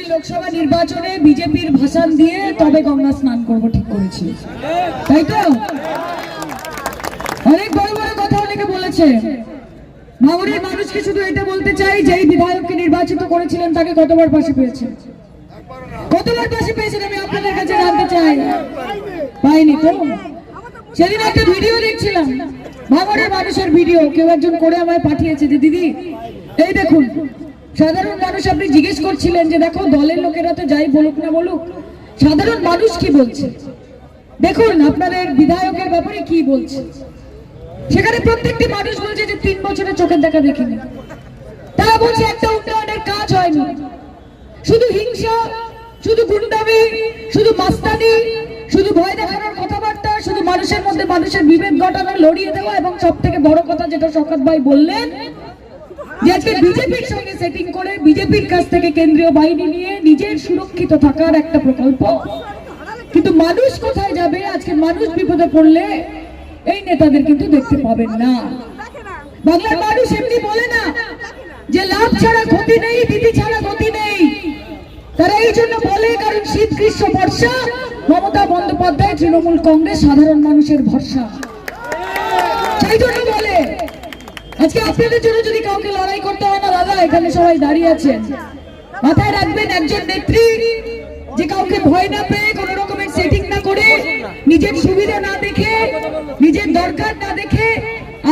এই লোকসভা নির্বাচনে বিজেপির দিয়ে তবে স্নান করব ঠিক করেছি। তাই তো? অনেক বড় বড় কথা অনেকে বলেছে। মানুষকে শুধু এটা বলতে চাই, যেই বিধায়ককে নির্বাচিত করেছিলেন তাকে কতবার পাশে পেয়েছে? কতবার পাশে পেয়েছেন আমি আপনাদের কাছে জানতে চাই? পাইনি তো? সেদিন একটা ভিডিও দেখছিলাম ভাঙড়ের মানুষের ভিডিও, কেউ একজন করে আমায় পাঠিয়েছে যে, দিদি, এই দেখুন, সাধারণ মানুষ আপনি জিজ্ঞেস করছিলেন যে, দেখো, দলের লোকেরা তো যাই বলুক না বলুক, সাধারণ মানুষ কি বলছে? দেখুন, আপনাদের বিধায়কের ব্যাপারে কি বলছে? সেখানে প্রত্যেকটি মানুষ বলছে যে, তিন বছরের চোখের দেখা দেখিনি। তারা বলছে, একটা উন্নয়নের কাজ হয়নি। শুধু হিংসা, শুধু গুন্ডামি, শুধু মাস্তানি, শুধু ভয় দেখানোর কথাবার্তা, শুধু মানুষের মধ্যে মানুষের বিবেক ঘটানো, লড়িয়ে দেওয়া এবং সব থেকে বড় কথা যেটা শকাত ভাই বললেন নিজের সুরক্ষিত থাকার একটা প্রকল্প। কিন্তু মানুষ কোথায় যাবে? আজকে মানুষ বিপদে পড়লে এই নেতাদের কিন্তু দেখতে না। বাংলার মানুষ এমনি বলে না যে লাভ ছাড়া ক্ষতি নেই, দিদি ছাড়া তারা এই জন্য বলে, কারণ শীত, গ্রীষ্ম, বর্ষা, মমতা বন্দ্যোপাধ্যায়, তৃণমূল কংগ্রেস সাধারণ মানুষের ভরসা। সেই জন্য বলে, আজকে আপনাদের জন্য যদি কাউকে লড়াই করতে হয় না, দাদা, এখানে সবাই দাঁড়িয়ে আছেন। মাথায় রাখবেন, একজন নেত্রী যে কাউকে ভয় না পেয়ে কোন রকমের সেটিং না করে, নিজের সুবিধা না দেখে, নিজের দরকার না দেখে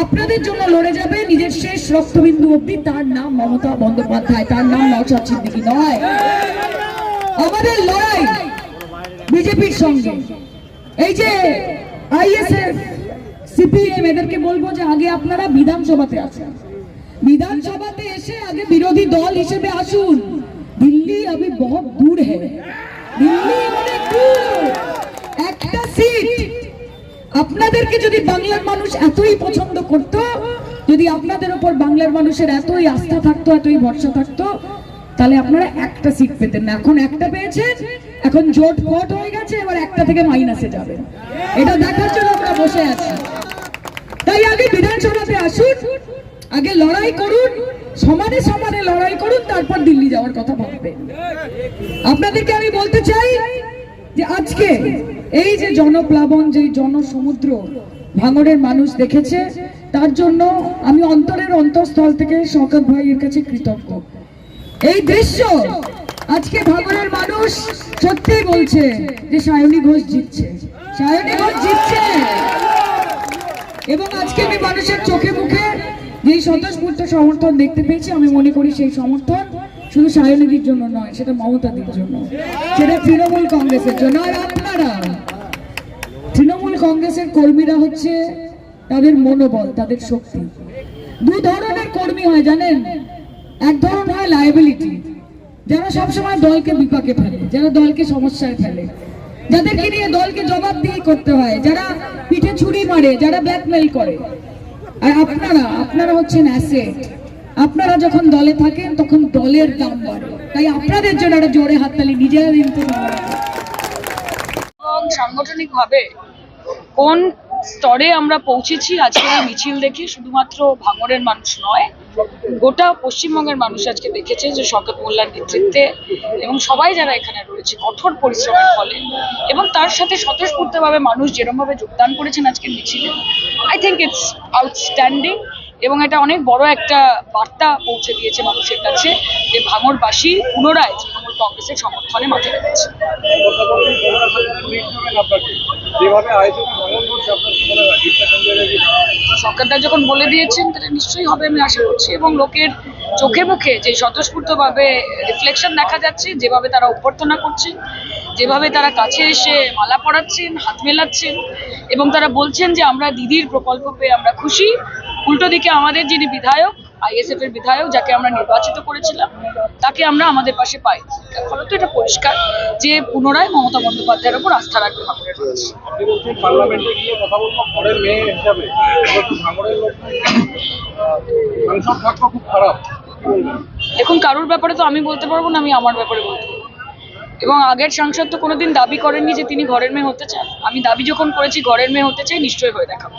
আপনাদের জন্য লড়ে যাবে নিজের শেষ রক্তবিন্দু অব্দি তার নাম মমতা বন্দ্যোপাধ্যায়, তার নাম নওশাদ সিদ্দিকী নয়। আমাদের লড়াই বিজেপির সঙ্গে। এই যে আইএসএফ, সিপিএম, এদেরকে বলব যে আগে আপনারা বিধানসভাতে আছেন। বিধানসভাতে এসে আগে বিরোধী দল হিসেবে আসুন। দিল্লি আমি বহুত দূর হ্যাঁ দিল্লি অনেক দূর। একটা সিট আপনাদেরকে যদি বাংলার মানুষ এতই পছন্দ করত, যদি আপনাদের উপর বাংলার মানুষের এতই আস্থা থাকতো, এতই ভরসা থাকতো তাহলে আপনারা একটা সিট পেতেন না। এখন একটা পেয়েছেন, এখন জোট ফট হয়ে গেছে, এবার একটা থেকে মাইনাসে যাবে এটা দেখার জন্য আমরা বসে আছি। তাই আগে বিধানসভাতে আসুন, আগে লড়াই করুন, সমানে সমানে লড়াই করুন, তারপর দিল্লি যাওয়ার কথা ভাববেন। আপনাদেরকে আমি বলতে চাই যে আজকে এই যে জনপ্লাবন যে জনসমুদ্র ভাঙড়ের মানুষ দেখেছে, তার জন্য আমি অন্তরের অন্তঃস্থল থেকে শওকত ভাইয়ের কাছে কৃতজ্ঞ। এই দৃশ্য আজকে ভাঙড়ের মানুষ সত্যি বলছে যে সায়নী ঘোষ জিতছে। সায়নী ঘোষ জিতছে। এবং আজকে আমি মানুষের চোখে মুখে যেই স্বতঃস্ফূর্ত সমর্থন দেখতে পেয়েছি, আমি মনে করি সেই সমর্থন শুধু সায়নীদির জন্য নয়, সেটা মমতাদির জন্য। সেটা তৃণমূল কংগ্রেসের জন্য। আর আপনারা, তৃণমূল কংগ্রেসের কর্মীরা হচ্ছে তাদের মনোবল, তাদের শক্তি। দু ধরনের কর্মী হয়, জানেন? এক ধরনের হয় লাইবিলিটি যারা সবসময় দলকে বিপাকে ফেলে যারা দলকে সমস্যায় ফেলে। যাদেরকে নিয়ে দলকে জবাব জবাবদিহি করতে হয়, যারা পিঠে ছুরি মারে, যারা ব্ল্যাকমেল করে। আর আপনারা আপনারা হচ্ছেন অ্যাসেট আপনারা যখন দলে থাকেন, তখন দলের দাম বাড়ে। তাই আপনাদের জন্য একটা জোরে হাততালি, নিজেরা এবং সাংগঠনিকভাবে কোন স্তরে আমরা পৌঁছেছি। আজকের এই মিছিল দেখে শুধুমাত্র ভাঙড়ের মানুষ নয়, গোটা পশ্চিমবঙ্গের মানুষ আজকে দেখেছে যে শওকত মোল্লার নেতৃত্বে এবং সবাই যারা এখানে রয়েছে, কঠোর পরিশ্রমের ফলে এবং তার সাথে স্বতঃস্ফূর্তভাবে মানুষ যেরমভাবে যোগদান করেছেন আজকের মিছিলে আই থিঙ্ক ইটস আউটস্ট্যান্ডিং এবং এটা অনেক বড় একটা বার্তা পৌঁছে দিয়েছে মানুষের কাছে যে ভাঙড়বাসী পুনরায় কংগ্রেসের সমর্থনে মাঠে নেমেছে। সরকারটা যখন বলে দিয়েছেন তাহলে নিশ্চয়ই হবে আমি আশা করছি। এবং লোকের চোখে মুখে যে স্বতঃস্ফূর্তভাবে রিফ্লেকশন দেখা যাচ্ছে যেভাবে তারা অভ্যর্থনা করছেন যেভাবে তারা কাছে এসে মালা পড়াচ্ছেন হাত মেলাচ্ছেন এবং তারা বলছেন যে আমরা দিদির প্রকল্প পেয়ে আমরা খুশি। উল্টো দিকে আমাদের যিনি বিধায়ক আইএসএফ এর বিধায়ক যাকে আমরা নির্বাচিত করেছিলাম তাকে আমরা আমাদের পাশে পাই। ফলত এটা পরিষ্কার যে পুনরায় মমতা বন্দ্যোপাধ্যায়ের উপর আস্থা রাখবে ভাঙড়ের মানুষ? দেখুন কারোর ব্যাপারে তো আমি বলতে পারব না আমি আমার ব্যাপারে বলতে পারব। এবং আগের সাংসদ তো কোনোদিন দাবি করেননি যে তিনি ঘরের মেয়ে হতে চান। আমি দাবি যখন করেছি ঘরের মেয়ে হতে চাই নিশ্চয়ই হয়ে দেখাবো।